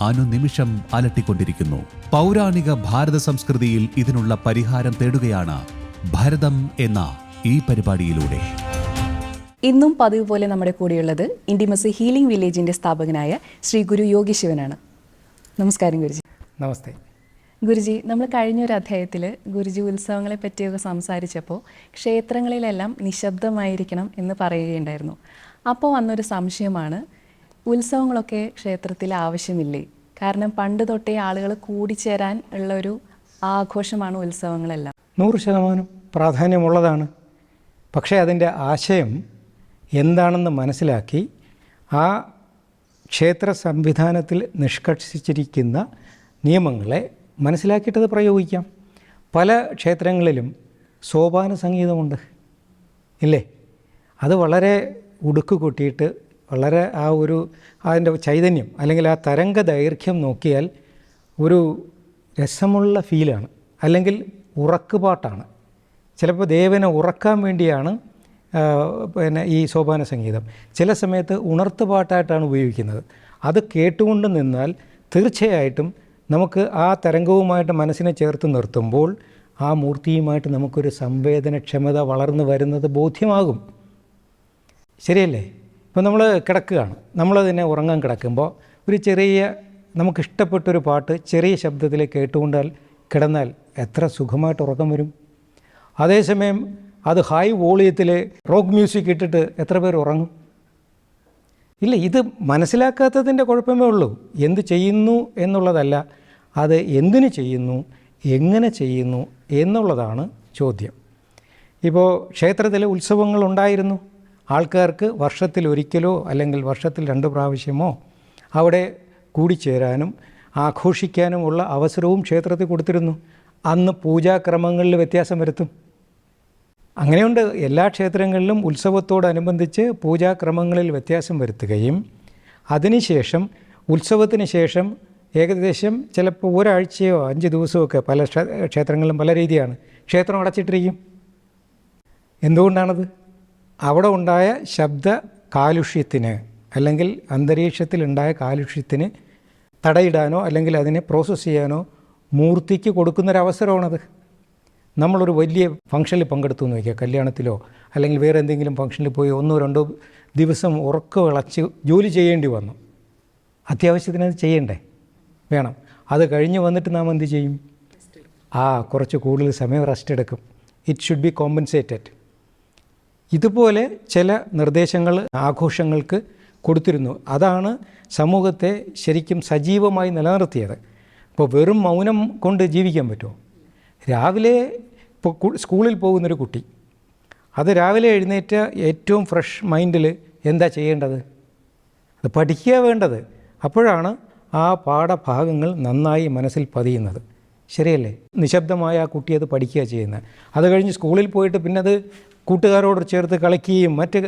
അനുനിമിഷം അലട്ടിക്കൊണ്ടിരിക്കുന്നു. പൗരാണിക ഭാരത സംസ്കൃതിയിൽ ഇതിനുള്ള പരിഹാരം തേടുകയാണ് ഭരതം എന്ന ഈ പരിപാടിയിലൂടെ. ഇന്നും പതിവ് പോലെ നമ്മുടെ കൂടെയുള്ളത് ഇൻഡിമസി ഹീലിംഗ് വില്ലേജിന്റെ സ്ഥാപകനായ ശ്രീ ഗുരു യോഗി ശിവനാണ് നമസ്കാരം ഗുരുജി. നമസ്തേ. ഗുരുജി നമ്മൾ കഴിഞ്ഞ ഒരു അധ്യായത്തിൽ ഗുരുജി ഉത്സവങ്ങളെ പറ്റിയൊക്കെ സംസാരിച്ചപ്പോൾ ക്ഷേത്രങ്ങളിലെല്ലാം നിശബ്ദമായിരിക്കണം എന്ന് പറയുകയുണ്ടായിരുന്നു. അപ്പോൾ വന്നൊരു സംശയമാണ് ഉത്സവങ്ങളൊക്കെ ക്ഷേത്രത്തിൽ ആവശ്യമില്ലേ? കാരണം പണ്ട് തൊട്ടേ ആളുകൾ കൂടിച്ചേരാൻ ഉള്ള ഒരു ആഘോഷമാണ് ഉത്സവങ്ങളെല്ലാം. നൂറ് ശതമാനം പ്രാധാന്യമുള്ളതാണ്. പക്ഷേ അതിന്റെ ആശയം എന്താണെന്ന് മനസ്സിലാക്കി ആ ക്ഷേത്ര സംവിധാനത്തിൽ നിഷ്കർഷിച്ചിരിക്കുന്ന നിയമങ്ങളെ മനസ്സിലാക്കിയിട്ടത് പ്രയോഗിക്കാം. പല ക്ഷേത്രങ്ങളിലും സോപാന സംഗീതമുണ്ട് ഇല്ലേ? അത് വളരെ ഉടുക്ക് കൂട്ടിയിട്ട് വളരെ ആ ഒരു അതിന്റെ ചൈതന്യം അല്ലെങ്കിൽ ആ തരംഗ ദൈർഘ്യം നോക്കിയാൽ ഒരു രസമുള്ള ഫീലാണ്. അല്ലെങ്കിൽ ഉറക്കുപാട്ടാണ്. ചിലപ്പോൾ ദേവനെ ഉറക്കാൻ വേണ്ടിയാണ് പിന്നെ ഈ സോപാന സംഗീതം. ചില സമയത്ത് ഉണർത്തുപാട്ടായിട്ടാണ് ഉപയോഗിക്കുന്നത്. അത് കേട്ടുകൊണ്ട് നിന്നാൽ തീർച്ചയായിട്ടും നമുക്ക് ആ തരംഗവുമായിട്ട് മനസ്സിനെ ചേർത്ത് നിർത്തുമ്പോൾ ആ മൂർത്തിയുമായിട്ട് നമുക്കൊരു സംവേദനക്ഷമത വളർന്നു വരുന്നത് ബോധ്യമാകും. ശരിയല്ലേ? ഇപ്പോൾ നമ്മൾ കിടക്കുകയാണ്. നമ്മൾ തന്നെ ഉറങ്ങാൻ കിടക്കുമ്പോൾ ഒരു ചെറിയ നമുക്കിഷ്ടപ്പെട്ടൊരു പാട്ട് ചെറിയ ശബ്ദത്തിൽ കേട്ടുകൊണ്ടാൽ കിടന്നാൽ എത്ര സുഖമായിട്ട് ഉറക്കം വരും. അതേസമയം അത് ഹൈ വോളിയത്തിൽ റോക്ക് മ്യൂസിക് ഇട്ടിട്ട് എത്ര പേർ ഉറങ്ങും? ഇല്ല ഇത് മനസ്സിലാക്കാത്തതിന്റെ കുഴപ്പമേ ഉള്ളൂ. എന്ത് ചെയ്യുന്നു എന്നുള്ളതല്ല അത് എന്തിനു ചെയ്യുന്നു എങ്ങനെ ചെയ്യുന്നു എന്നുള്ളതാണ് ചോദ്യം. ഇപ്പോൾ ക്ഷേത്രത്തിലെ ഉത്സവങ്ങൾ ഉണ്ടായിരുന്നു. ആൾക്കാർക്ക് വർഷത്തിൽ ഒരിക്കലോ അല്ലെങ്കിൽ വർഷത്തിൽ രണ്ട് പ്രാവശ്യമോ അവിടെ കൂടിച്ചേരാനും ആഘോഷിക്കാനുമുള്ള അവസരവും ക്ഷേത്രത്തിൽ കൊടുത്തിരുന്നു. അന്ന് പൂജാക്രമങ്ങളിൽ വ്യത്യാസം വരുത്തും. അങ്ങനെയുണ്ട്. എല്ലാ ക്ഷേത്രങ്ങളിലും ഉത്സവത്തോടനുബന്ധിച്ച് പൂജാക്രമങ്ങളിൽ വ്യത്യാസം വരുത്തുകയും അതിനുശേഷം ഉത്സവത്തിന് ശേഷം ഏകദേശം ചിലപ്പോൾ ഒരാഴ്ചയോ അഞ്ച് ദിവസമൊക്കെ പല ക്ഷേത്രങ്ങളിലും പല രീതിയാണ് ക്ഷേത്രം അടച്ചിട്ടിരിക്കും. എന്തുകൊണ്ടാണത്? അവിടെ ഉണ്ടായ ശബ്ദ കാലുഷ്യത്തിന് അല്ലെങ്കിൽ അന്തരീക്ഷത്തിലുണ്ടായ കാലുഷ്യത്തിന് തടയിടാനോ അല്ലെങ്കിൽ അതിനെ പ്രോസസ്സ് ചെയ്യാനോ മൂർത്തിക്ക് കൊടുക്കുന്നൊരവസരമാണത്. നമ്മളൊരു വലിയ ഫംഗ്ഷനിൽ പങ്കെടുത്തു എന്ന് വയ്ക്കുക. കല്യാണത്തിലോ അല്ലെങ്കിൽ വേറെ എന്തെങ്കിലും ഫംഗ്ഷനിൽ പോയി ഒന്നോ രണ്ടോ ദിവസം ഉറക്ക വിളച്ച് ജോലി ചെയ്യേണ്ടി വന്നു. അത്യാവശ്യത്തിന് അത് ചെയ്യണ്ടേ? വേണം. അത് കഴിഞ്ഞ് വന്നിട്ട് നാം എന്ത് ചെയ്യും? ആ കുറച്ച് കൂടുതൽ സമയം റെസ്റ്റ് എടുക്കും. ഇറ്റ് ഷുഡ് ബി കോമ്പൻസേറ്റഡ് ഇതുപോലെ ചില നിർദ്ദേശങ്ങൾ ആഘോഷങ്ങൾക്ക് കൊടുത്തിരുന്നു. അതാണ് സമൂഹത്തെ ശരിക്കും സജീവമായി നിലനിർത്തിയത്. ഇപ്പോൾ വെറും മൗനം കൊണ്ട് ജീവിക്കാൻ പറ്റുമോ? രാവിലെ ഇപ്പോൾ സ്കൂളിൽ പോകുന്നൊരു കുട്ടി. അത് രാവിലെ എഴുന്നേറ്റ ഏറ്റവും ഫ്രഷ് മൈൻഡിൽ എന്താ ചെയ്യേണ്ടത്? അത് പഠിക്കുക വേണ്ടത്. അപ്പോഴാണ് ആ പാഠഭാഗങ്ങൾ നന്നായി മനസ്സിൽ പതിയുന്നത്. ശരിയല്ലേ? നിശബ്ദമായ ആ കുട്ടി അത് പഠിക്കുക ചെയ്യുന്നത്. അത് കഴിഞ്ഞ് സ്കൂളിൽ പോയിട്ട് പിന്നെ അത് കൂട്ടുകാരോട് ചേർത്ത് കളിക്കുകയും മറ്റ്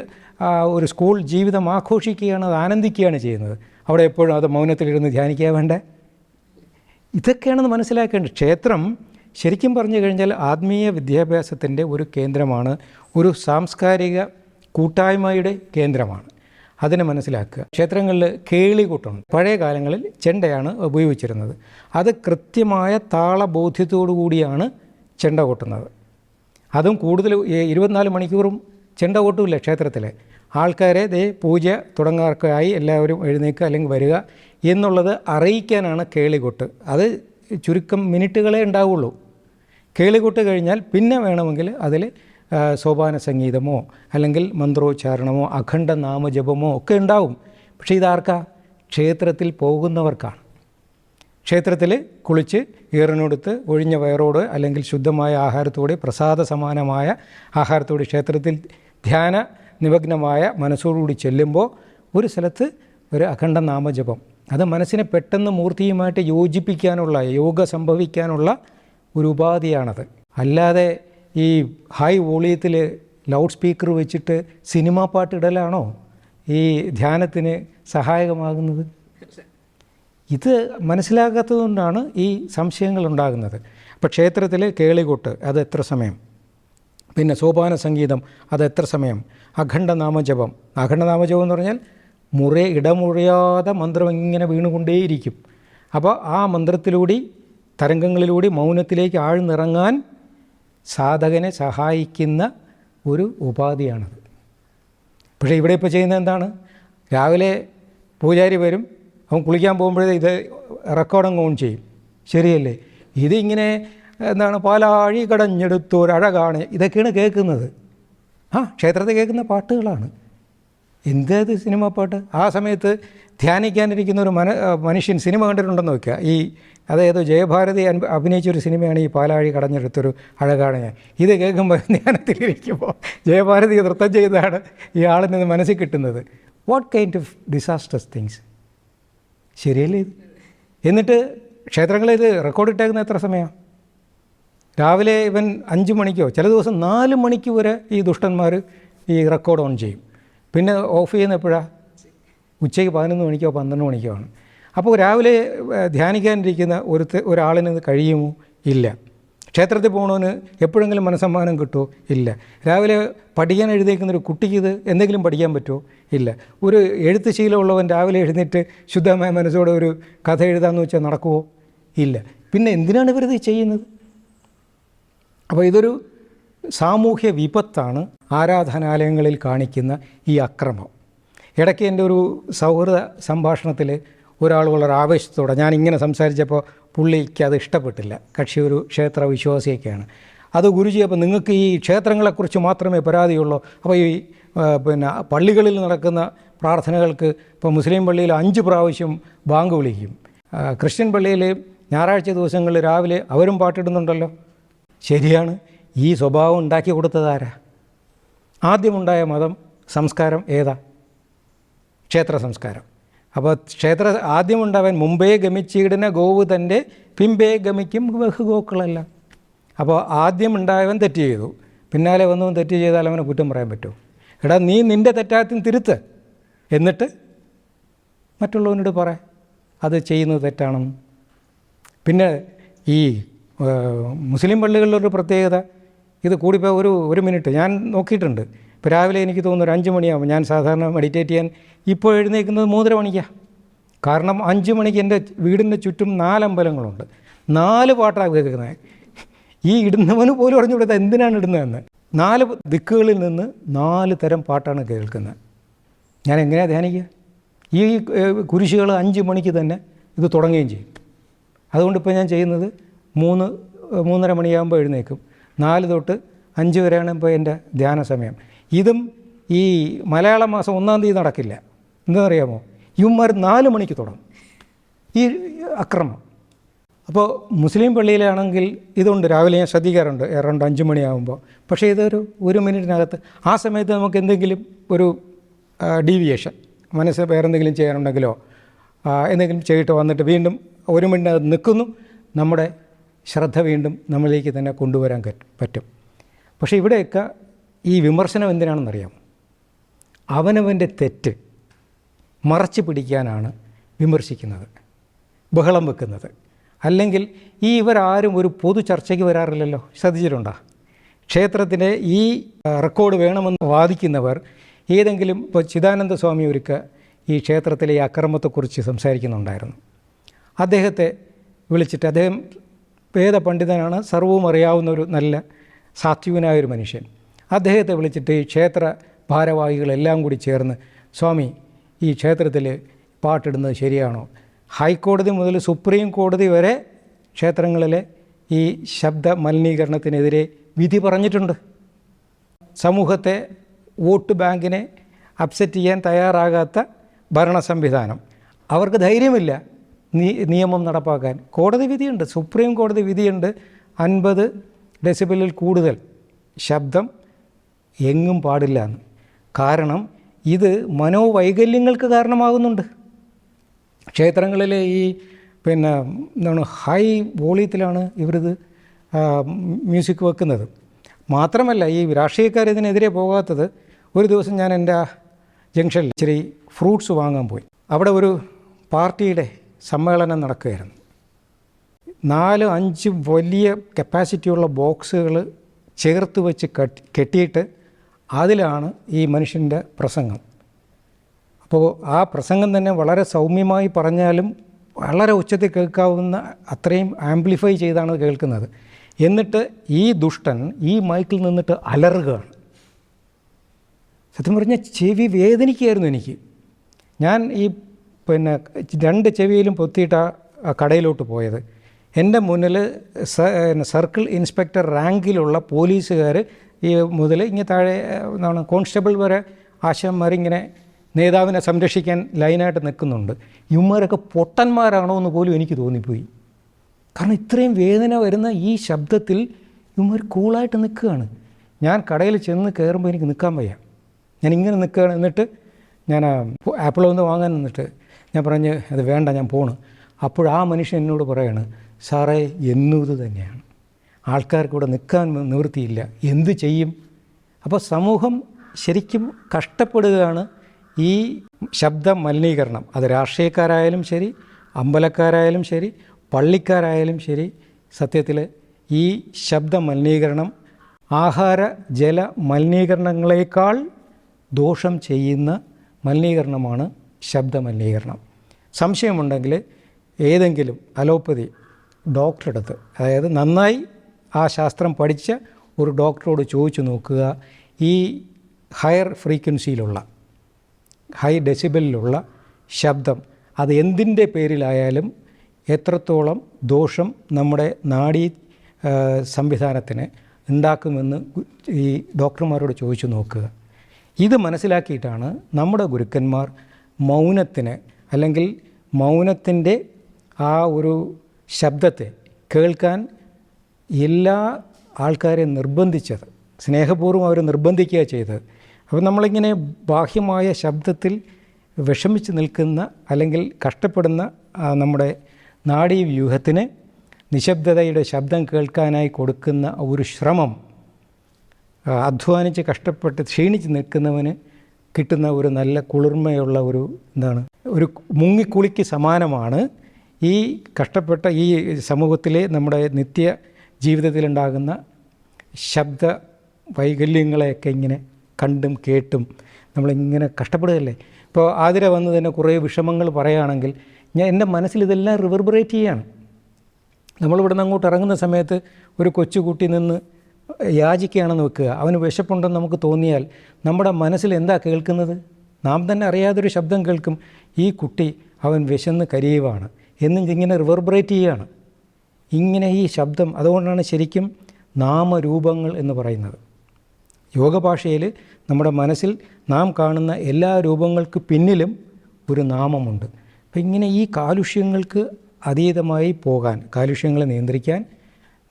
ഒരു സ്കൂൾ ജീവിതം ആഘോഷിക്കുകയാണ് അത് ആനന്ദിക്കുകയാണ് ചെയ്യുന്നത്. അവിടെ എപ്പോഴും അത് മൗനത്തിലിരുന്ന് ധ്യാനിക്കുക വേണ്ടേ? ഇതൊക്കെയാണെന്ന് മനസ്സിലാക്കേണ്ടത്. ക്ഷേത്രം ശരിക്കും പറഞ്ഞു കഴിഞ്ഞാൽ ആത്മീയ വിദ്യാഭ്യാസത്തിന്റെ ഒരു കേന്ദ്രമാണ്. ഒരു സാംസ്കാരിക കൂട്ടായ്മയുടെ കേന്ദ്രമാണ്. അതിനെ മനസ്സിലാക്കുക. ക്ഷേത്രങ്ങളിൽ കേളികൂട്ടുണ്ട്. പഴയ കാലങ്ങളിൽ ചെണ്ടയാണ് ഉപയോഗിച്ചിരുന്നത്. അത് കൃത്യമായ താളബോധ്യത്തോടു കൂടിയാണ് ചെണ്ട കൊട്ടുന്നത്. അതും കൂടുതൽ ഇരുപത്തിനാല് മണിക്കൂറും ചെണ്ട കൊട്ടുമില്ല ക്ഷേത്രത്തിൽ ആൾക്കാരെ ദേ പൂജ തുടങ്ങാർക്കായി എല്ലാവരും എഴുന്നേൽക്കുക അല്ലെങ്കിൽ വരിക എന്നുള്ളത് അറിയിക്കാനാണ് കേളികൊട്ട്. അത് ചുരുക്കം മിനിറ്റുകളേ ഉണ്ടാവുള്ളൂ. കേളികൊട്ട് കഴിഞ്ഞാൽ പിന്നെ വേണമെങ്കിൽ അതിൽ സോപാന സംഗീതമോ അല്ലെങ്കിൽ മന്ത്രോച്ചാരണമോ അഖണ്ഡ നാമജപമോ ഒക്കെ ഉണ്ടാവും. പക്ഷേ ഇതാർക്കാ? ക്ഷേത്രത്തിൽ പോകുന്നവർക്കാണ്. ക്ഷേത്രത്തിൽ കുളിച്ച് ഈറനൊടുത്ത് ഒഴിഞ്ഞ വയറോട് അല്ലെങ്കിൽ ശുദ്ധമായ ആഹാരത്തോടെ പ്രസാദ സമാനമായ ആഹാരത്തോടെ ക്ഷേത്രത്തിൽ ധ്യാന നിമഗ്നമായ മനസ്സോടുകൂടി ചെല്ലുമ്പോൾ ഒരു സ്ഥലത്ത് ഒരു അഖണ്ഡ നാമജപം. അത് മനസ്സിനെ പെട്ടെന്ന് മൂർത്തിയുമായിട്ട് യോജിപ്പിക്കാനുള്ള യോഗ സംഭവിക്കാനുള്ള ഒരു ഉപാധിയാണത്. അല്ലാതെ ഈ ഹൈ വോളിയത്തിൽ ലൗഡ് സ്പീക്കർ വെച്ചിട്ട് സിനിമാ പാട്ടിടലാണോ ഈ ധ്യാനത്തിന് സഹായകമാകുന്നത്? ഇത് മനസ്സിലാകാത്തതുകൊണ്ടാണ് ഈ സംശയങ്ങൾ ഉണ്ടാകുന്നത്. അപ്പോൾ ക്ഷേത്രത്തിൽ കേളികൊട്ട് അത് എത്ര സമയം? പിന്നെ സോപാന സംഗീതം അത് എത്ര സമയം? അഖണ്ഡനാമജപം. അഖണ്ഡനാമജപം അഖണ്ഡ നാമജപം എന്ന് പറഞ്ഞാൽ മുറേ ഇടമുറിയാതെ മന്ത്രം ഇങ്ങനെ വീണുകൊണ്ടേയിരിക്കും. അപ്പോൾ ആ മന്ത്രത്തിലൂടെ തരംഗങ്ങളിലൂടെ മൗനത്തിലേക്ക് ആഴ്ന്നിറങ്ങാൻ സാധകനെ സഹായിക്കുന്ന ഒരു ഉപാധിയാണത്. പക്ഷേ ഇവിടെ ഇപ്പോൾ ചെയ്യുന്നത് എന്താണ്? രാവിലെ പൂജാരി വരും അവൻ കുളിക്കാൻ പോകുമ്പോഴേ ഇത് റെക്കോർഡങ്ങ് ഓൺ ചെയ്യും. ശരിയല്ലേ? ഇതിങ്ങനെ എന്താണ് പാലാഴി കടഞ്ഞെടുത്തൊരഴകാണ് ഇതൊക്കെയാണ് കേൾക്കുന്നത്. ആ ക്ഷേത്രത്തിൽ കേൾക്കുന്ന പാട്ടുകളാണ്. എന്തേത് സിനിമ പാട്ട്? ആ സമയത്ത് ധ്യാനിക്കാനിരിക്കുന്ന ഒരു മന മനുഷ്യൻ സിനിമ കണ്ടിട്ടുണ്ടെന്ന് വെക്കുക. ഈ അതായത് ജയഭാരതി അഭിനയിച്ചൊരു സിനിമയാണ് ഈ പാലാഴി കടഞ്ഞെടുത്തൊരു അഴകാണ് ഞാൻ. ഇത് കേൾക്കുമ്പോൾ ധ്യാനത്തിലിരിക്കുമ്പോൾ ജയഭാരതി നൃത്തം ചെയ്താണ് ഈ ആളിൽ നിന്ന് മനസ്സിൽ കിട്ടുന്നത്. What kind of disasters things ശരിയല്ലേ ഇത്? എന്നിട്ട് ക്ഷേത്രങ്ങളിൽ ഇത് റെക്കോർഡ് ഇട്ടേക്കുന്ന എത്ര സമയമാണ് രാവിലെ ഇവൻ അഞ്ച് മണിക്കോ ചില ദിവസം നാല് മണിക്ക് വരെ ഈ ദുഷ്ടന്മാർ ഈ റെക്കോർഡ് ഓൺ ചെയ്യും. പിന്നെ ഓഫ് ചെയ്യുന്ന എപ്പോഴാണ് ഉച്ചയ്ക്ക് പതിനൊന്ന് മണിക്കോ പന്ത്രണ്ട് മണിക്കോ ആണ്. അപ്പോൾ രാവിലെ ധ്യാനിക്കാനിരിക്കുന്ന ഒരു ഒരാളിന് കഴിയുമോ? ഇല്ല. ക്ഷേത്രത്തിൽ പോകണവന് എപ്പോഴെങ്കിലും മനസ്സമ്മാനം കിട്ടുമോ? ഇല്ല. രാവിലെ പഠിക്കാൻ എഴുതിയേക്കുന്ന ഒരു കുട്ടിക്ക് ഇത് എന്തെങ്കിലും പഠിക്കാൻ പറ്റുമോ? ഇല്ല. ഒരു എഴുത്ത് ശീലമുള്ളവൻ രാവിലെ എഴുന്നേറ്റ് ശുദ്ധമായ മനസ്സോടെ ഒരു കഥ എഴുതാമെന്ന് വെച്ചാൽ നടക്കുമോ? ഇല്ല. പിന്നെ എന്തിനാണ് ഇവരിത് ചെയ്യുന്നത്? അപ്പോൾ ഇതൊരു സാമൂഹ്യ വിപത്താണ് ആരാധനാലയങ്ങളിൽ കാണിക്കുന്ന ഈ അക്രമം. ഇടയ്ക്ക് എന്റെ ഒരു സൗഹൃദ സംഭാഷണത്തിൽ ഒരാൾ വളരെ ആവേശത്തോടെ ഞാൻ ഇങ്ങനെ സംസാരിച്ചപ്പോൾ പുള്ളിക്ക് അത് ഇഷ്ടപ്പെട്ടില്ല. കക്ഷി ഒരു ക്ഷേത്ര വിശ്വാസിയൊക്കെയാണ്. അത് ഗുരുജി അപ്പോൾ നിങ്ങൾക്ക് ഈ ക്ഷേത്രങ്ങളെക്കുറിച്ച് മാത്രമേ പരാതിയുള്ളൂ. അപ്പോൾ ഈ പിന്നെ പള്ളികളിൽ നടക്കുന്ന പ്രാർത്ഥനകൾക്ക് ഇപ്പോൾ മുസ്ലിം പള്ളിയിൽ അഞ്ച് പ്രാവശ്യം ബാങ്ക് വിളിക്കും. ക്രിസ്ത്യൻ പള്ളിയിൽ ഞായറാഴ്ച ദിവസങ്ങളിൽ രാവിലെ അവരും പാട്ടിടുന്നുണ്ടല്ലോ. ശരിയാണ്. ഈ സ്വഭാവം ഉണ്ടാക്കി കൊടുത്തതാരാ ആദ്യമുണ്ടായ മതം സംസ്കാരം ഏതാ? ക്ഷേത്ര സംസ്കാരം. അപ്പോൾ ക്ഷേത്ര ആദ്യമുണ്ടവൻ മുമ്പേ ഗമിച്ചിടുന്ന ഗോവ് തന്റെ പിമ്പേ ഗമിക്കും ബഹുഗോക്കളല്ല അപ്പോൾ ആദ്യം ഉണ്ടായവൻ തെറ്റ് ചെയ്തു. പിന്നാലെ വന്നവൻ തെറ്റ് ചെയ്താൽ അവനെ കുറ്റം പറയാൻ പറ്റുമോ? എടാ നീ നിന്റെ തെറ്റാത്തിന് തിരുത്ത്. എന്നിട്ട് മറ്റുള്ളവനോട് പറ അത് ചെയ്യുന്നത് തെറ്റാണെന്ന്. പിന്നെ ഈ മുസ്ലിം പള്ളികളിലൊരു പ്രത്യേകത ഇത് കൂടിപ്പോൾ ഒരു ഒരു മിനിറ്റ്. ഞാൻ നോക്കിയിട്ടുണ്ട്. ഇപ്പോൾ രാവിലെ എനിക്ക് തോന്നുന്നു ഒരു അഞ്ച് മണിയാകും ഞാൻ സാധാരണ മെഡിറ്റേറ്റ് ചെയ്യാൻ. ഇപ്പോൾ എഴുന്നേൽക്കുന്നത് മൂന്നര മണിക്കാണ് കാരണം അഞ്ച് മണിക്ക് എന്റെ വീടിന്റെ ചുറ്റും നാലമ്പലങ്ങളുണ്ട്. നാല് പാട്ടാണ് കേൾക്കുന്നത്. ഈ ഇടുന്നവന് പോലും അറിഞ്ഞുകൂടാ എന്തിനാണ് ഇടുന്നതെന്ന്. നാല് ദിക്കുകളിൽ നിന്ന് നാല് തരം പാട്ടാണ് കേൾക്കുന്നത്. ഞാൻ എങ്ങനെയാണ് ധ്യാനിക്കുക? ഈ കുരിശുകൾ അഞ്ച് മണിക്ക് തന്നെ ഇത് തുടങ്ങുകയും ചെയ്യും. അതുകൊണ്ട് ഇപ്പോൾ ഞാൻ ചെയ്യുന്നത് മൂന്ന് മൂന്നര മണിയാകുമ്പോൾ എഴുന്നേക്കും നാല് തൊട്ട് അഞ്ച് വരെയാണ് ഇപ്പോൾ എന്റെ ധ്യാന സമയം. ഇതും ഈ മലയാള മാസം ഒന്നാം തീയതി നടക്കില്ല. എന്താണെന്നറിയാമോ? ഇവന്മാർ നാല് മണിക്ക് തുടങ്ങും ഈ അക്രമം. അപ്പോൾ മുസ്ലിം പള്ളിയിലാണെങ്കിൽ ഇതുണ്ട്. രാവിലെ ഞാൻ ശ്രദ്ധിക്കാറുണ്ട്. ഏറണ്ട് അഞ്ച് മണിയാകുമ്പോൾ പക്ഷേ ഇതൊരു ഒരു മിനിറ്റിനകത്ത് ആ സമയത്ത് നമുക്ക് എന്തെങ്കിലും ഒരു ഡീവിയേഷൻ മനസ്സ് വേറെന്തെങ്കിലും ചെയ്യാനുണ്ടെങ്കിലോ എന്തെങ്കിലും ചെയ്തിട്ട് വന്നിട്ട് വീണ്ടും ഒരു മിനിറ്റിനകത്ത് നിൽക്കുന്നു. നമ്മുടെ ശ്രദ്ധ വീണ്ടും നമ്മളിലേക്ക് തന്നെ കൊണ്ടുവരാൻ പറ്റും. പക്ഷേ ഇവിടെയൊക്കെ ഈ വിമർശനം എന്തിനാണെന്നറിയാം അവനവന്റെ തെറ്റ് മറച്ചു പിടിക്കാനാണ് വിമർശിക്കുന്നത് ബഹളം വെക്കുന്നത്. അല്ലെങ്കിൽ ഈ ഇവരാരും ഒരു പൊതു ചർച്ചയ്ക്ക് വരാറില്ലല്ലോ? ശ്രദ്ധിച്ചിട്ടുണ്ടോ? ക്ഷേത്രത്തിന്റെ ഈ റെക്കോർഡ് വേണമെന്ന് വാദിക്കുന്നവർ ഏതെങ്കിലും ഇപ്പോൾ ചിദാനന്ദ സ്വാമി ഒരുക്ക ഈ ക്ഷേത്രത്തിലെ ഈ അക്രമത്തെക്കുറിച്ച് സംസാരിക്കുന്നുണ്ടായിരുന്നു. അദ്ദേഹത്തെ വിളിച്ചിട്ട് അദ്ദേഹം വേദപണ്ഡിതനാണ്. സർവവും അറിയാവുന്ന ഒരു നല്ല സാത്വികനായൊരു മനുഷ്യൻ. അദ്ദേഹത്തെ വിളിച്ചിട്ട് ഈ ക്ഷേത്ര ഭാരവാഹികളെല്ലാം കൂടി ചേർന്ന് സ്വാമി ഈ ക്ഷേത്രത്തിൽ പാട്ടിടുന്നത് ശരിയാണോ? ഹൈക്കോടതി മുതൽ സുപ്രീം കോടതി വരെ ക്ഷേത്രങ്ങളിലെ ഈ ശബ്ദ മലിനീകരണത്തിനെതിരെ വിധി പറഞ്ഞിട്ടുണ്ട്. സമൂഹത്തെ വോട്ട് ബാങ്കിനെ അപ്സെറ്റ് ചെയ്യാൻ തയ്യാറാകാത്ത ഭരണ സംവിധാനം അവർക്ക് ധൈര്യമില്ല. നിയമം നടപ്പാക്കാൻ. കോടതി വിധിയുണ്ട്. സുപ്രീം കോടതി വിധിയുണ്ട്. അൻപത് ഡെസിബലിൽ കൂടുതൽ ശബ്ദം എങ്ങും പാടില്ല എന്ന്. കാരണം ഇത് മനോവൈകല്യങ്ങൾക്ക് കാരണമാകുന്നുണ്ട്. ക്ഷേത്രങ്ങളിലെ ഈ പിന്നെ എന്താണ് ഹൈ വോളിയത്തിലാണ് ഇവരിത് മ്യൂസിക് വെക്കുന്നത്. മാത്രമല്ല ഈ രാഷ്ട്രീയക്കാർ ഇതിനെതിരെ പോകാത്തത് ഒരു ദിവസം ഞാൻ എന്റെ ജംഗ്ഷനിൽ ഇച്ചിരി ഫ്രൂട്ട്സ് വാങ്ങാൻ പോയി. അവിടെ ഒരു പാർട്ടിയുടെ സമ്മേളനം നടക്കുകയായിരുന്നു. നാല് അഞ്ച് വലിയ കപ്പാസിറ്റിയുള്ള ബോക്സുകൾ ചേർത്ത് വെച്ച് കെട്ടിയിട്ട് അതിലാണ് ഈ മനുഷ്യന്റെ പ്രസംഗം. അപ്പോൾ ആ പ്രസംഗം തന്നെ വളരെ സൗമ്യമായി പറഞ്ഞാലും വളരെ ഉച്ചത്തിൽ കേൾക്കാവുന്ന അത്രയും ആംപ്ലിഫൈ ചെയ്താണ് കേൾക്കുന്നത്. എന്നിട്ട് ഈ ദുഷ്ടൻ ഈ മൈക്കിൽ നിന്നിട്ട് അലറുകയാണ്. സത്യം പറഞ്ഞാൽ ചെവി വേദനിക്കുകയായിരുന്നു എനിക്ക്. ഞാൻ ഈ പിന്നെ രണ്ട് ചെവിയിലും പൊത്തിയിട്ടാണ് കടയിലോട്ട് പോയത്. എന്റെ മുന്നിൽ സർക്കിൾ ഇൻസ്പെക്ടർ റാങ്കിലുള്ള പോലീസുകാർ ഈ മുതൽ ഇങ്ങനെ താഴെ എന്താണ് കോൺസ്റ്റബിൾ വരെ ആശാന്മാരിങ്ങനെ നേതാവിനെ സംരക്ഷിക്കാൻ ലൈനായിട്ട് നിൽക്കുന്നുണ്ട്. ഇവന്മാരൊക്കെ പൊട്ടന്മാരാണോ എന്ന് പോലും എനിക്ക് തോന്നിപ്പോയി. കാരണം ഇത്രയും വേദന വരുന്ന ഈ ശബ്ദത്തിൽ ഇവന്മാർ കൂളായിട്ട് നിൽക്കുകയാണ്. ഞാൻ കടയിൽ ചെന്ന് കയറുമ്പോൾ എനിക്ക് നിൽക്കാൻ വയ്യ. ഞാൻ ഇങ്ങനെ നിൽക്കുകയാണ്. എന്നിട്ട് ഞാൻ ആ ആപ്പിൾ ഒന്ന് വാങ്ങാൻ നിന്നിട്ട് ഞാൻ പറഞ്ഞ് അത് വേണ്ട ഞാൻ പോണ്. അപ്പോൾ ആ മനുഷ്യൻ എന്നോട് പറയാണ് സാറേ എന്നും ഇത് തന്നെയാണ്. ആൾക്കാർക്ക് ഇവിടെ നിൽക്കാൻ നിവൃത്തിയില്ല. എന്ത് ചെയ്യും? അപ്പോൾ സമൂഹം ശരിക്കും കഷ്ടപ്പെടുകയാണ് ഈ ശബ്ദ മലിനീകരണം. അത് രാഷ്ട്രീയക്കാരായാലും ശരി അമ്പലക്കാരായാലും ശരി പള്ളിക്കാരായാലും ശരി സത്യത്തിൽ ഈ ശബ്ദ മലിനീകരണം ആഹാര ജല മലിനീകരണങ്ങളേക്കാൾ ദോഷം ചെയ്യുന്ന മലിനീകരണമാണ് ശബ്ദ മലിനീകരണം സംശയമുണ്ടെങ്കിൽ ഏതെങ്കിലും അലോപ്പതി ഡോക്ടറെടുത്ത് അതായത് നന്നായി ആ ശാസ്ത്രം പഠിച്ച ഒരു ഡോക്ടറോട് ചോദിച്ചു നോക്കുക. ഈ ഹയർ ഫ്രീക്വൻസിയിലുള്ള ഹൈ ഡെസിബലിലുള്ള ശബ്ദം അത് എന്തിന്റെ പേരിലായാലും എത്രത്തോളം ദോഷം നമ്മുടെ നാഡീ സംവിധാനത്തിന് ഉണ്ടാക്കുമെന്ന് ഈ ഡോക്ടർമാരോട് ചോദിച്ചു നോക്കുക. ഇത് മനസ്സിലാക്കിയിട്ടാണ് നമ്മുടെ ഗുരുക്കന്മാർ മൗനത്തിന് അല്ലെങ്കിൽ മൗനത്തിന്റെ ആ ഒരു ശബ്ദത്തെ കേൾക്കാൻ എല്ലാ ആൾക്കാരെയും നിർബന്ധിച്ചത് സ്നേഹപൂർവം അവർ നിർബന്ധിക്കുക ചെയ്തത്. അപ്പോൾ നമ്മളിങ്ങനെ ബാഹ്യമായ ശബ്ദത്തിൽ വിഷമിച്ച് നിൽക്കുന്ന അല്ലെങ്കിൽ കഷ്ടപ്പെടുന്ന നമ്മുടെ നാടീ വ്യൂഹത്തിന് നിശബ്ദതയുടെ ശബ്ദം കേൾക്കാനായി കൊടുക്കുന്ന ഒരു ശ്രമം അധ്വാനിച്ച് കഷ്ടപ്പെട്ട് ക്ഷീണിച്ച് നിൽക്കുന്നവന് കിട്ടുന്ന ഒരു നല്ല കുളിർമയുള്ള ഒരു എന്താണ് ഒരു മുങ്ങിക്കുളിക്ക് സമാനമാണ്. ഈ കഷ്ടപ്പെട്ട ഈ സമൂഹത്തിലെ നമ്മുടെ നിത്യ ജീവിതത്തിലുണ്ടാകുന്ന ശബ്ദ വൈകല്യങ്ങളെയൊക്കെ ഇങ്ങനെ കണ്ടും കേട്ടും നമ്മളിങ്ങനെ കഷ്ടപ്പെടുകയല്ലേ? ഇപ്പോൾ ആതിര വന്ന് തന്നെ കുറേ വിഷമങ്ങൾ പറയുകയാണെങ്കിൽ ഞാൻ എന്റെ മനസ്സിൽ ഇതെല്ലാം റിവർബറേറ്റ് ചെയ്യാണ്. നമ്മളിവിടെ നിന്ന് അങ്ങോട്ട് ഇറങ്ങുന്ന സമയത്ത് ഒരു കൊച്ചുകുട്ടി നിന്ന് യാചിക്കുകയാണെന്ന് വെക്കുക. അവന് വിശപ്പുണ്ടെന്ന് നമുക്ക് തോന്നിയാൽ നമ്മുടെ മനസ്സിൽ എന്താ കേൾക്കുന്നത്? നാം തന്നെ അറിയാതൊരു ശബ്ദം കേൾക്കും. ഈ കുട്ടി അവൻ വിശന്ന് കരയുവാണ്. എന്നും ഇങ്ങനെ റിവർബറേറ്റ് ചെയ്യുകയാണ് ഇങ്ങനെ ഈ ശബ്ദം അതുകൊണ്ടാണ് ശരിക്കും നാമരൂപങ്ങൾ എന്ന് പറയുന്നത്. യോഗ ഭാഷയിൽ നമ്മുടെ മനസ്സിൽ നാം കാണുന്ന എല്ലാ രൂപങ്ങൾക്ക് പിന്നിലും ഒരു നാമമുണ്ട്. അപ്പം ഇങ്ങനെ ഈ കാലുഷ്യങ്ങൾക്ക് അതീതമായി പോകാൻ കാലുഷ്യങ്ങളെ നിയന്ത്രിക്കാൻ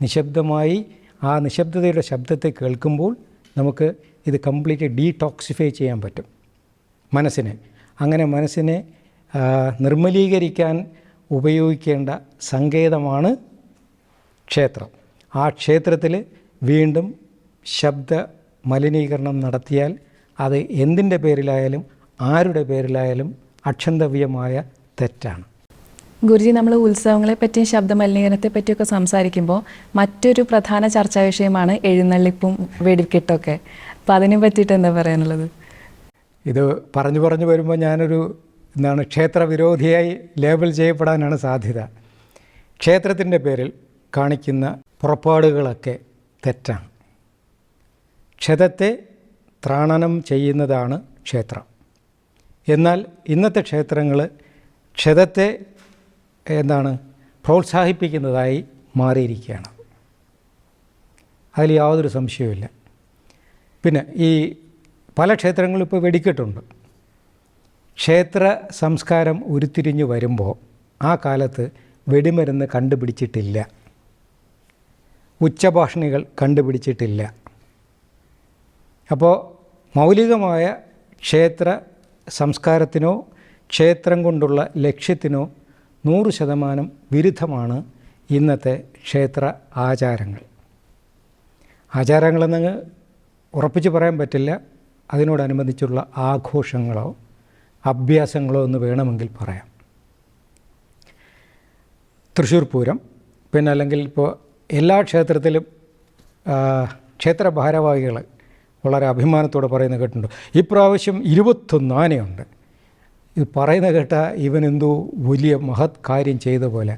നിശബ്ദമായി ആ നിശബ്ദതയുടെ ശബ്ദത്തെ കേൾക്കുമ്പോൾ നമുക്ക് ഇത് കംപ്ലീറ്റ് ഡീടോക്സിഫൈ ചെയ്യാൻ പറ്റും മനസ്സിനെ. അങ്ങനെ മനസ്സിനെ നിർമ്മലീകരിക്കാൻ ഉപയോഗിക്കേണ്ട സങ്കേതമാണ് ക്ഷേത്രം. ആ ക്ഷേത്രത്തിൽ വീണ്ടും ശബ്ദ മലിനീകരണം നടത്തിയാൽ അത് എന്തിന്റെ പേരിലായാലും ആരുടെ പേരിലായാലും അക്ഷന്തവ്യമായ തെറ്റാണ്. ഗുരുജി നമ്മൾ ഉത്സവങ്ങളെ പറ്റിയും ശബ്ദ മലിനീകരണത്തെ പറ്റിയൊക്കെ സംസാരിക്കുമ്പോൾ മറ്റൊരു പ്രധാന ചർച്ചാ വിഷയമാണ് എഴുന്നള്ളിപ്പും വെടിക്കെട്ടൊക്കെ. അപ്പം അതിനെ പറ്റിയിട്ട് എന്താ പറയാനുള്ളത്? ഇത് പറഞ്ഞു പറഞ്ഞു വരുമ്പോൾ ഞാനൊരു എന്താണ് ക്ഷേത്ര വിരോധിയായി ലേബൽ ചെയ്യപ്പെടാനാണ് സാധ്യത. ക്ഷേത്രത്തിന്റെ പേരിൽ കാണിക്കുന്ന പുറപ്പാടുകളൊക്കെ തെറ്റാണ്. ക്ഷതത്തെ ത്രാണനം ചെയ്യുന്നതാണ് ക്ഷേത്രം. എന്നാൽ ഇന്നത്തെ ക്ഷേത്രങ്ങൾ ക്ഷതത്തെ എന്താണ്? പ്രോത്സാഹിപ്പിക്കുന്നതായി മാറിയിരിക്കുകയാണ്. അതിൽ യാതൊരു സംശയവുമില്ല പിന്നെ ഈ പല ക്ഷേത്രങ്ങളും ഇപ്പോൾ വെടിക്കെട്ടുണ്ട്. ക്ഷേത്ര സംസ്കാരം ഉരുത്തിരിഞ്ഞു വരുമ്പോൾ ആ കാലത്ത് വെടിമരുന്ന് കണ്ടുപിടിച്ചിട്ടില്ല. ഉച്ചഭാഷണികൾ കണ്ടുപിടിച്ചിട്ടില്ല. അപ്പോൾ മൗലികമായ ക്ഷേത്ര സംസ്കാരത്തിനോ ക്ഷേത്രം കൊണ്ടുള്ള ലക്ഷ്യത്തിനോ നൂറ് ശതമാനം വിരുദ്ധമാണ് ഇന്നത്തെ ക്ഷേത്ര ആചാരങ്ങൾ. ആചാരങ്ങളെന്ന് ഉറപ്പിച്ച് പറയാൻ പറ്റില്ല. അതിനോടനുബന്ധിച്ചുള്ള ആഘോഷങ്ങളോ അഭ്യാസങ്ങളോ എന്ന് വേണമെങ്കിൽ പറയാം. തൃശ്ശൂർ പൂരം പിന്നെ അല്ലെങ്കിൽ ഇപ്പോൾ എല്ലാ ക്ഷേത്രത്തിലും ക്ഷേത്ര ഭാരവാഹികൾ വളരെ അഭിമാനത്തോടെ പറയുന്ന കേട്ടിട്ടുണ്ട്. ഇപ്രാവശ്യം ഇരുപത്തൊന്ന് ആനയുണ്ട് ഇത് പറയുന്ന കേട്ട ഇവൻ എന്തോ വലിയ മഹത് കാര്യം ചെയ്ത പോലെ.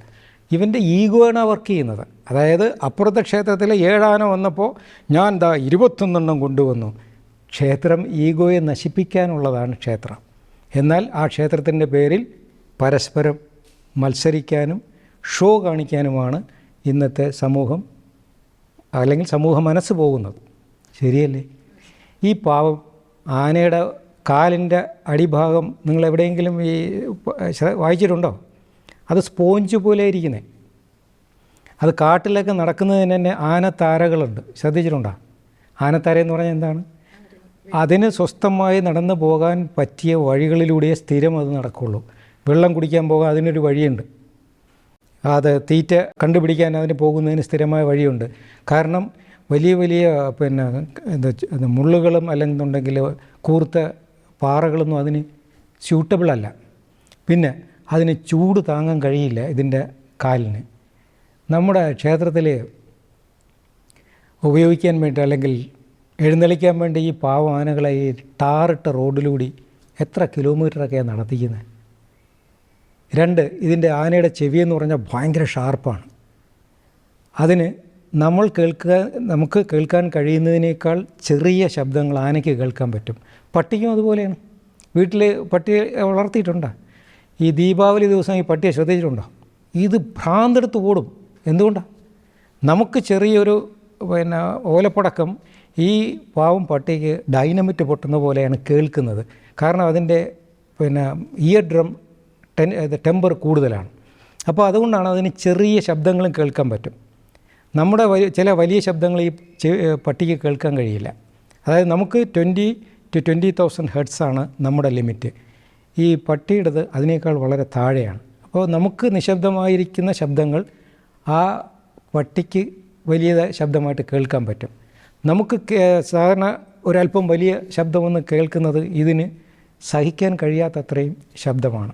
ഇവന്റെ ഈഗോയാണ് വർക്ക് ചെയ്യുന്നത്. അതായത് അപ്പുറത്തെ ക്ഷേത്രത്തിലെ ഏഴാന വന്നപ്പോൾ ഞാൻ ദാ ഇരുപത്തൊന്നെണ്ണം കൊണ്ടുവന്നു. ക്ഷേത്രം ഈഗോയെ നശിപ്പിക്കാനുള്ളതാണ് ക്ഷേത്രം. എന്നാൽ ആ ക്ഷേത്രത്തിന്റെ പേരിൽ പരസ്പരം മത്സരിക്കാനും ഷോ കാണിക്കാനുമാണ് ഇന്നത്തെ സമൂഹം അല്ലെങ്കിൽ സമൂഹ മനസ്സ് പോകുന്നത്. ശരിയല്ലേ? ഈ പാവം ആനയുടെ കാലിന്റെ അടിഭാഗം നിങ്ങൾ എവിടെയെങ്കിലും ഈ വായിച്ചിട്ടുണ്ടോ? അത് സ്പോഞ്ച് പോലെ ഇരിക്കുന്നത് അത് കാട്ടിലൊക്കെ നടക്കുന്നതിന് തന്നെ ആനത്താരകളുണ്ട്. ശ്രദ്ധിച്ചിട്ടുണ്ടോ? ആനത്താര എന്ന് പറഞ്ഞാൽ എന്താണ്? അതിന് സ്വസ്ഥമായി നടന്നു പോകാൻ പറ്റിയ വഴികളിലൂടെ സ്ഥിരം അത് നടക്കുള്ളൂ. വെള്ളം കുടിക്കാൻ പോകാൻ അതിനൊരു വഴിയുണ്ട്. അത് തീറ്റ കണ്ടുപിടിക്കാൻ അതിന് പോകുന്നതിന് സ്ഥിരമായ വഴിയുണ്ട്. കാരണം വലിയ വലിയ പിന്നെ എന്താ മുള്ളുകളും അല്ലെന്നുണ്ടെങ്കിൽ കൂർത്ത പാറകളൊന്നും അതിന് സ്യൂട്ടബിൾ അല്ല. പിന്നെ അതിന് ചൂട് താങ്ങാൻ കഴിയില്ല ഇതിന്റെ കാലിന്. നമ്മുടെ ക്ഷേത്രത്തിൽ ഉപയോഗിക്കാൻ വേണ്ടി അല്ലെങ്കിൽ എഴുന്നള്ളിക്കാൻ വേണ്ടി ഈ പാവ ആനകളെ ഈ ടാറിട്ട റോഡിലൂടെ എത്ര കിലോമീറ്ററൊക്കെയാണ് നടത്തിക്കുന്നത്? രണ്ട് ഇതിന്റെ ആനയുടെ ചെവിയെന്ന് പറഞ്ഞാൽ ഭയങ്കര ഷാർപ്പാണ് അതിന് നമ്മൾ കേൾക്കുക നമുക്ക് കേൾക്കാൻ കഴിയുന്നതിനേക്കാൾ ചെറിയ ശബ്ദങ്ങൾ ആനയ്ക്ക് കേൾക്കാൻ പറ്റും. പട്ടിക്കും അതുപോലെയാണ്. വീട്ടിൽ പട്ടിയെ വളർത്തിയിട്ടുണ്ടോ? ഈ ദീപാവലി ദിവസം ഈ പട്ടിയെ ശ്രദ്ധിച്ചിട്ടുണ്ടോ? ഇത് ഭ്രാന്തെടുത്ത് ഓടും. എന്തുകൊണ്ടാണ് നമുക്ക് ചെറിയൊരു പിന്നെ ഓലപ്പടക്കം ഈ പാവം പട്ടിക്ക് ഡൈനമിറ്റ് പൊട്ടുന്ന പോലെയാണ് കേൾക്കുന്നത്. കാരണം അതിന്റെ പിന്നെ ഇയർ ഡ്രം ടെൻ ടെമ്പർ കൂടുതലാണ്. അപ്പോൾ അതുകൊണ്ടാണ് അതിന് ചെറിയ ശബ്ദങ്ങളും കേൾക്കാൻ പറ്റും. നമ്മുടെ ചില വലിയ ശബ്ദങ്ങൾ ഈ പട്ടിക പട്ടിക്ക് കേൾക്കാൻ കഴിയില്ല. അതായത് നമുക്ക് ട്വന്റി ടു ട്വന്റി തൗസൻഡ് ഹെഡ്സാണ് നമ്മുടെ ലിമിറ്റ്. ഈ പട്ടിയുടേത് അതിനേക്കാൾ വളരെ താഴെയാണ്. അപ്പോൾ നമുക്ക് നിശബ്ദമായിരിക്കുന്ന ശബ്ദങ്ങൾ ആ പട്ടിക്ക് വലിയ ശബ്ദമായിട്ട് കേൾക്കാൻ പറ്റും. നമുക്ക് സാധാരണ ഒരല്പം വലിയ ശബ്ദമൊന്ന് കേൾക്കുന്നത് ഇതിന് സഹിക്കാൻ കഴിയാത്തത്രയും ശബ്ദമാണ്.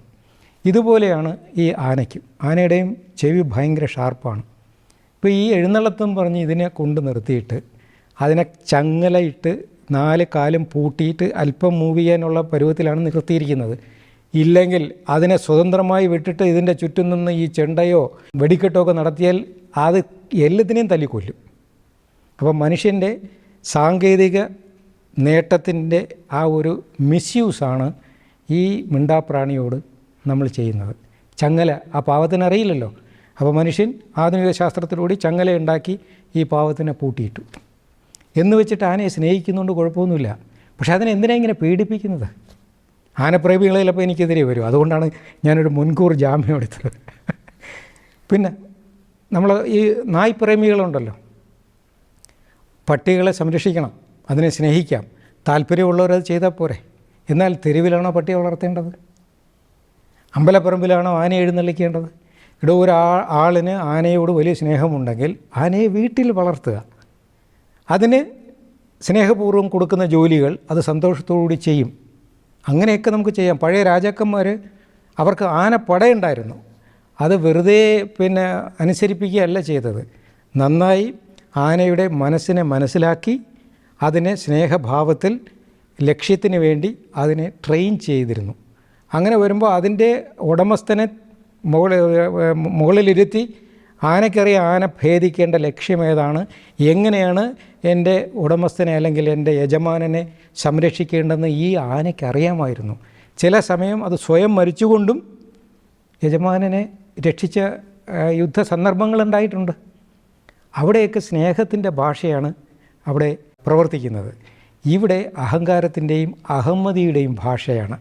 ഇതുപോലെയാണ് ഈ ആനയ്ക്കും. ആനയുടെയും ചെവി ഭയങ്കര ഷാർപ്പാണ്. ഇപ്പോൾ ഈ എഴുന്നള്ളത്തും പറഞ്ഞ് ഇതിനെ കൊണ്ട് നിർത്തിയിട്ട് അതിനെ ചങ്ങലയിട്ട് നാല് കാലും പൂട്ടിയിട്ട് അല്പം മൂവ് ചെയ്യാനുള്ള പരുവത്തിലാണ് നിർത്തിയിരിക്കുന്നത് ഇല്ലെങ്കിൽ അതിനെ സ്വതന്ത്രമായി വിട്ടിട്ട് ഇതിന്റെ ചുറ്റും നിന്ന് ഈ ചെണ്ടയോ വെടിക്കെട്ടോ ഒക്കെ നടത്തിയാൽ അത് എല്ലാത്തിനെയും തല്ലിക്കൊല്ലും. അപ്പം മനുഷ്യന്റെ സാങ്കേതിക നേട്ടത്തിന്റെ ആ ഒരു മിസ്യൂസാണ് ഈ മിണ്ടാപ്രാണിയോട് നമ്മൾ ചെയ്യുന്നത്. ചങ്ങല ആ പാവത്തിന് അറിയില്ലല്ലോ. അപ്പോൾ മനുഷ്യൻ ആധുനിക ശാസ്ത്രത്തിലൂടെ ചങ്ങല ഉണ്ടാക്കി ഈ പാവത്തിനെ പൂട്ടിയിട്ടു. എന്ന് വെച്ചിട്ട് ആനയെ സ്നേഹിക്കുന്നുണ്ട് കുഴപ്പമൊന്നുമില്ല. പക്ഷേ അതിനെ എന്തിനാ ഇങ്ങനെ പീഡിപ്പിക്കുന്നത്? ആനപ്രേമികളെ ചിലപ്പോൾ എനിക്കെതിരെ വരും. അതുകൊണ്ടാണ് ഞാനൊരു മുൻകൂർ ജാമ്യം എടുത്തത്. പിന്നെ നമ്മൾ ഈ നായ്പ്രേമികളുണ്ടല്ലോ പട്ടികളെ സംരക്ഷിക്കണം. അതിനെ സ്നേഹിക്കാം. താല്പര്യമുള്ളവരത് ചെയ്താൽ പോരെ. എന്നാൽ തെരുവിലാണോ പട്ടിയെ വളർത്തേണ്ടത്? അമ്പലപ്പറമ്പിലാണോ ആന എഴുന്നള്ളിക്കേണ്ടത്? ഇവിടെ ഒരു ആളിന് ആനയോട് വലിയ സ്നേഹമുണ്ടെങ്കിൽ ആനയെ വീട്ടിൽ വളർത്തുക. അതിന് സ്നേഹപൂർവം കൊടുക്കുന്ന ജോലികൾ അത് സന്തോഷത്തോടുകൂടി ചെയ്യും. അങ്ങനെയൊക്കെ നമുക്ക് ചെയ്യാം. പഴയ രാജാക്കന്മാർ അവർക്ക് ആന പടയുണ്ടായിരുന്നു. അത് വെറുതെ പിന്നെ അനുസരിപ്പിക്കുകയല്ല ചെയ്തത്. നന്നായി ആനയുടെ മനസ്സിനെ മനസ്സിലാക്കി അതിനെ സ്നേഹഭാവത്തിൽ ലക്ഷ്യത്തിന് വേണ്ടി അതിനെ ട്രെയിൻ ചെയ്തിരുന്നു. അങ്ങനെ വരുമ്പോൾ അതിന്റെ ഉടമസ്ഥനെ മുകളിൽ മുകളിലിരുത്തി ആനക്കറി ആന ഭേദിക്കേണ്ട ലക്ഷ്യമേതാണ്? എങ്ങനെയാണ് എന്റെ ഉടമസ്ഥനെ അല്ലെങ്കിൽ എന്റെ യജമാനനെ സംരക്ഷിക്കേണ്ടെന്ന് ഈ ആനയ്ക്ക് അറിയാമായിരുന്നു. ചില സമയം അത് സ്വയം മരിച്ചുകൊണ്ടും യജമാനനെ രക്ഷിച്ച യുദ്ധ യുദ്ധ സന്ദർഭങ്ങളുണ്ടായിട്ടുണ്ട് അവിടെയൊക്കെ സ്നേഹത്തിന്റെ ഭാഷയാണ് അവിടെ പ്രവർത്തിക്കുന്നത്. ഇവിടെ അഹങ്കാരത്തിന്റെയും അഹമ്മതിയുടെയും ഭാഷയാണ്.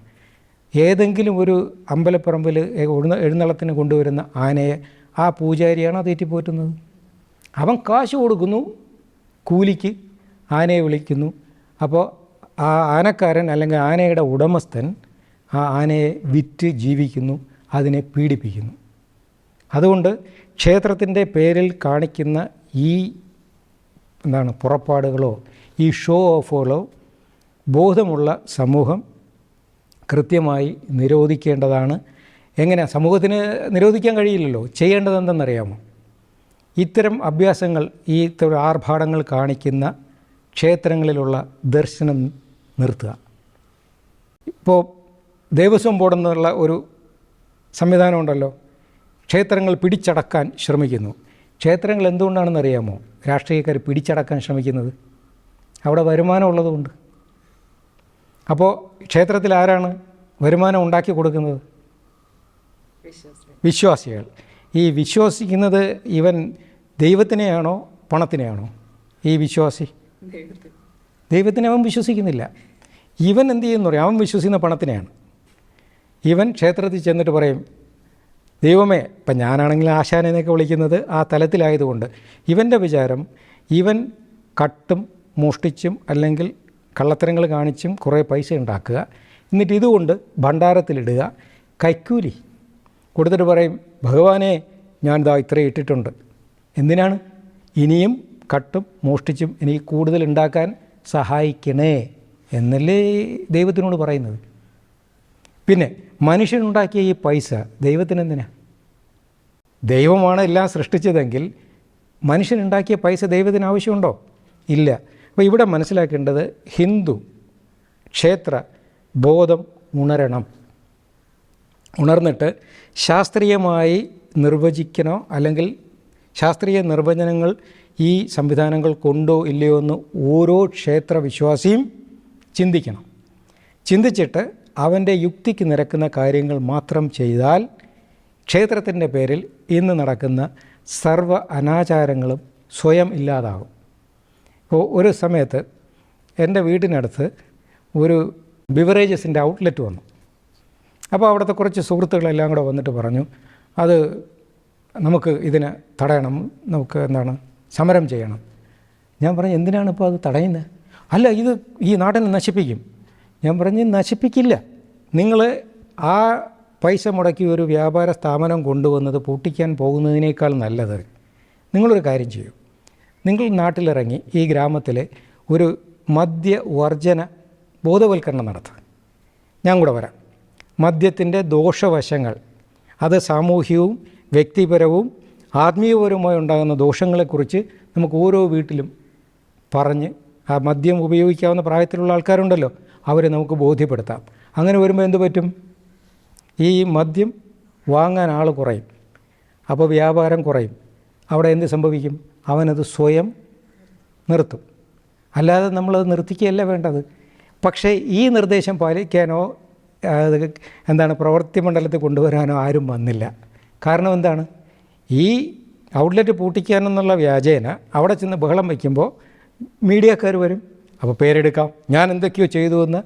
ഏതെങ്കിലും ഒരു അമ്പലപ്പറമ്പിൽ എഴുന്ന- എഴുന്നള്ളത്തിന് കൊണ്ടുവരുന്ന ആനയെ ആ പൂജാരിയാണ് അത് ഏറ്റുപോറ്റുന്നത് അവൻ കാശ് കൊടുക്കുന്നു കൂലിക്ക് ആനയെ വിളിക്കുന്നു. അപ്പോൾ ആ ആനക്കാരൻ അല്ലെങ്കിൽ ആനയുടെ ഉടമസ്ഥൻ ആ ആനയെ വിറ്റ് ജീവിക്കുന്നു അതിനെ പീഡിപ്പിക്കുന്നു. അതുകൊണ്ട് ക്ഷേത്രത്തിന്റെ പേരിൽ കാണിക്കുന്ന ഈ എന്താണ് പുറപ്പാടുകളോ ഈ ഷോ ഓഫുകളോ ബോധമുള്ള സമൂഹം കൃത്യമായി നിരോധിക്കേണ്ടതാണ്. എങ്ങനെ? സമൂഹത്തിന് നിരോധിക്കാൻ കഴിയില്ലല്ലോ. ചെയ്യേണ്ടത് എന്തെന്നറിയാമോ ഇത്തരം അഭ്യാസങ്ങൾ ഈ ആർഭാടങ്ങൾ കാണിക്കുന്ന ക്ഷേത്രങ്ങളിലുള്ള ദർശനം നിർത്തുക. ഇപ്പോൾ ദേവസ്വം ബോർഡ് എന്നുള്ള ഒരു സംവിധാനമുണ്ടല്ലോ ക്ഷേത്രങ്ങൾ പിടിച്ചടക്കാൻ ശ്രമിക്കുന്നു. ക്ഷേത്രങ്ങൾ എന്തുകൊണ്ടാണെന്ന് അറിയാമോ രാഷ്ട്രീയക്കാർ പിടിച്ചടക്കാൻ ശ്രമിക്കുന്നത്. അവിടെ വരുമാനം ഉള്ളതുകൊണ്ട്. അപ്പോൾ ക്ഷേത്രത്തിൽ ആരാണ് വരുമാനം ഉണ്ടാക്കി കൊടുക്കുന്നത്? വിശ്വാസികൾ. ഈ വിശ്വസിക്കുന്നത് ഇവൻ ദൈവത്തിനെയാണോ പണത്തിനെയാണോ? ഈ വിശ്വാസി? ദൈവത്തിനെ. അവൻ വിശ്വസിക്കുന്നില്ല. ഇവൻ എന്ത് ചെയ്യുന്നു പറയും അവൻ വിശ്വസിക്കുന്ന പണത്തിനെയാണ്. ഇവൻ ക്ഷേത്രത്തിൽ ചെന്നിട്ട് പറയും ദൈവമേ ഇപ്പം ഞാനാണെങ്കിൽ ആശാനെന്നൊക്കെ വിളിക്കുന്നത് ആ തലത്തിലായതുകൊണ്ട് ഇവന്റെ വിചാരം ഇവൻ കട്ടും മോഷ്ടിച്ചും അല്ലെങ്കിൽ കള്ളത്തരങ്ങൾ കാണിച്ചും കുറേ പൈസ ഉണ്ടാക്കുക. എന്നിട്ട് ഇതുകൊണ്ട് ഭണ്ഡാരത്തിലിടുക. കൈക്കൂലി. കൊടുത്തിട്ട് പറയും ഭഗവാനെ ഞാൻ ഇതാ ഇത്രയും ഇട്ടിട്ടുണ്ട്. എന്തിനാണ്? ഇനിയും കട്ടും മോഷ്ടിച്ചും എനിക്ക് കൂടുതൽ ഉണ്ടാക്കാൻ സഹായിക്കണേ എന്നല്ലേ ദൈവത്തിനോട് പറയുന്നത്. പിന്നെ മനുഷ്യനുണ്ടാക്കിയ ഈ പൈസ ദൈവത്തിനെന്തിനാ? ദൈവമാണ് എല്ലാം സൃഷ്ടിച്ചതെങ്കിൽ മനുഷ്യനുണ്ടാക്കിയ പൈസ ദൈവത്തിന് ആവശ്യമുണ്ടോ? ഇല്ല. അപ്പോൾ ഇവിടെ മനസ്സിലാക്കേണ്ടത് ഹിന്ദു ക്ഷേത്ര ബോധം ഉണരണം. ഉണർന്നിട്ട് ശാസ്ത്രീയമായി നിർവചിക്കണോ അല്ലെങ്കിൽ ശാസ്ത്രീയ നിർവചനങ്ങൾ ഈ സംവിധാനങ്ങൾ കൊണ്ടോ ഇല്ലയോ എന്ന് ഓരോ ക്ഷേത്ര വിശ്വാസിയും ചിന്തിക്കണം. ചിന്തിച്ചിട്ട് അവന്റെ യുക്തിക്ക് നിരക്കുന്ന കാര്യങ്ങൾ മാത്രം ചെയ്താൽ ക്ഷേത്രത്തിന്റെ പേരിൽ ഇന്ന് നടക്കുന്ന സർവ അനാചാരങ്ങളും സ്വയം ഇല്ലാതാകും. ഇപ്പോൾ ഒരു സമയത്ത് എന്റെ വീടിനടുത്ത് ഒരു ബിവറേജസിന്റെ ഔട്ട്ലെറ്റ് വന്നു. അപ്പോൾ അവിടുത്തെ കുറച്ച് സുഹൃത്തുക്കളെല്ലാം കൂടെ വന്നിട്ട് പറഞ്ഞു അത് നമുക്ക് ഇതിനെ തടയണം നമുക്ക് എന്താണ് സമരം ചെയ്യണം. ഞാൻ പറഞ്ഞു എന്തിനാണ് ഇപ്പോൾ അത് തടയുന്നത് അല്ല ഇത് ഈ നാടിനെ നശിപ്പിക്കും. ഞാൻ പറഞ്ഞ് നശിപ്പിക്കില്ല. നിങ്ങൾ ആ പൈസ മുടക്കി ഒരു വ്യാപാര സ്ഥാപനം കൊണ്ടുവന്നത് പൂട്ടിക്കാൻ പോകുന്നതിനേക്കാൾ നല്ലത്. നിങ്ങളൊരു കാര്യം ചെയ്യൂ. നിങ്ങൾ നാട്ടിലിറങ്ങി ഈ ഗ്രാമത്തിലെ ഒരു മദ്യവർജന ബോധവൽക്കരണം നടത്തുക. ഞാൻ കൂടെ വരാം. മദ്യത്തിന്റെ ദോഷവശങ്ങൾ അത് സാമൂഹ്യവും വ്യക്തിപരവും ആത്മീയപരവുമായി ഉണ്ടാകുന്ന ദോഷങ്ങളെക്കുറിച്ച് നമുക്ക് ഓരോ വീട്ടിലും പറഞ്ഞ് ആ മദ്യം ഉപയോഗിക്കാവുന്ന പ്രായത്തിലുള്ള ആൾക്കാരുണ്ടല്ലോ അവരെ നമുക്ക് ബോധ്യപ്പെടുത്താം. അങ്ങനെ വരുമ്പോൾ എന്ത് പറ്റും? ഈ മദ്യം വാങ്ങാൻ ആൾ കുറയും. അപ്പോൾ വ്യാപാരം കുറയും. അവിടെ എന്ത് സംഭവിക്കും? അവനത് സ്വയം നിർത്തും. അല്ലാതെ നമ്മളത് നിർത്തിക്കുകയല്ല വേണ്ടത്. പക്ഷേ ഈ നിർദ്ദേശം പാലിക്കാനോ എന്താണ് പ്രവൃത്തി മണ്ഡലത്തിൽ കൊണ്ടുവരാനോ ആരും വന്നില്ല. കാരണം എന്താണ്? ഈ ഔട്ട്ലെറ്റ് പൂട്ടിക്കാനെന്നുള്ള വ്യാജേന അവിടെ ചെന്ന് ബഹളം വയ്ക്കുമ്പോൾ മീഡിയക്കാർ വരും. അപ്പോൾ പേരെടുക്കാം. ഞാൻ എന്തൊക്കെയോ ചെയ്തു എന്ന്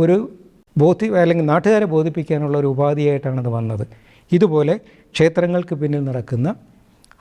ഒരു ബോധി അല്ലെങ്കിൽ നാട്ടുകാരെ ബോധിപ്പിക്കാനുള്ള ഒരു ഉപാധിയായിട്ടാണ് അത് വന്നത്. ഇതുപോലെ ക്ഷേത്രങ്ങൾക്ക് പിന്നിൽ നടക്കുന്ന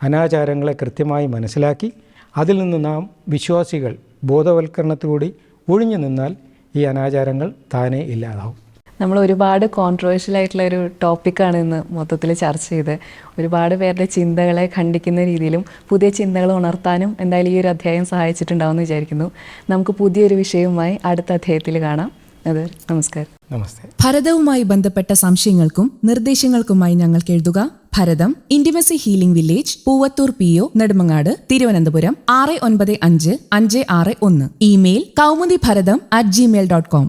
അനാചാരങ്ങളെ കൃത്യമായി മനസ്സിലാക്കി അതിൽ നിന്ന് നാം വിശ്വാസികൾ ബോധവൽക്കരണത്തിലൂടെ ഒഴിഞ്ഞു നിന്നാൽ ഈ അനാചാരങ്ങൾ താനെ ഇല്ലാതാവും. നമ്മൾ ഒരുപാട് കോൺട്രവേഴ്ഷ്യൽ ആയിട്ടുള്ള ഒരു ടോപ്പിക്കാണ് ഇന്ന് മൊത്തത്തിൽ ചർച്ച ചെയ്ത് ഒരുപാട് പേരുടെ ചിന്തകളെ ഖണ്ഡിക്കുന്ന രീതിയിലും പുതിയ ചിന്തകൾ ഉണർത്താനും എന്തായാലും ഈ ഒരു അധ്യായം സഹായിച്ചിട്ടുണ്ടാവുമെന്ന് വിചാരിക്കുന്നു. നമുക്ക് പുതിയൊരു വിഷയവുമായി അടുത്ത അധ്യായത്തിൽ കാണാം. അത് നമസ്കാരം. നമസ്തേ. ഭരതവുമായി ബന്ധപ്പെട്ട സംശയങ്ങൾക്കും നിർദ്ദേശങ്ങൾക്കുമായി ഞങ്ങൾക്ക് എഴുതുക. Bharatham intimacy healing village Poovathur P O Nedumangad Thiruvananthapuram ആറ് ഒൻപത് അഞ്ച് അഞ്ച് ആറ് ഒന്ന്. Email Kaumudi Bharatham at Gmail dot com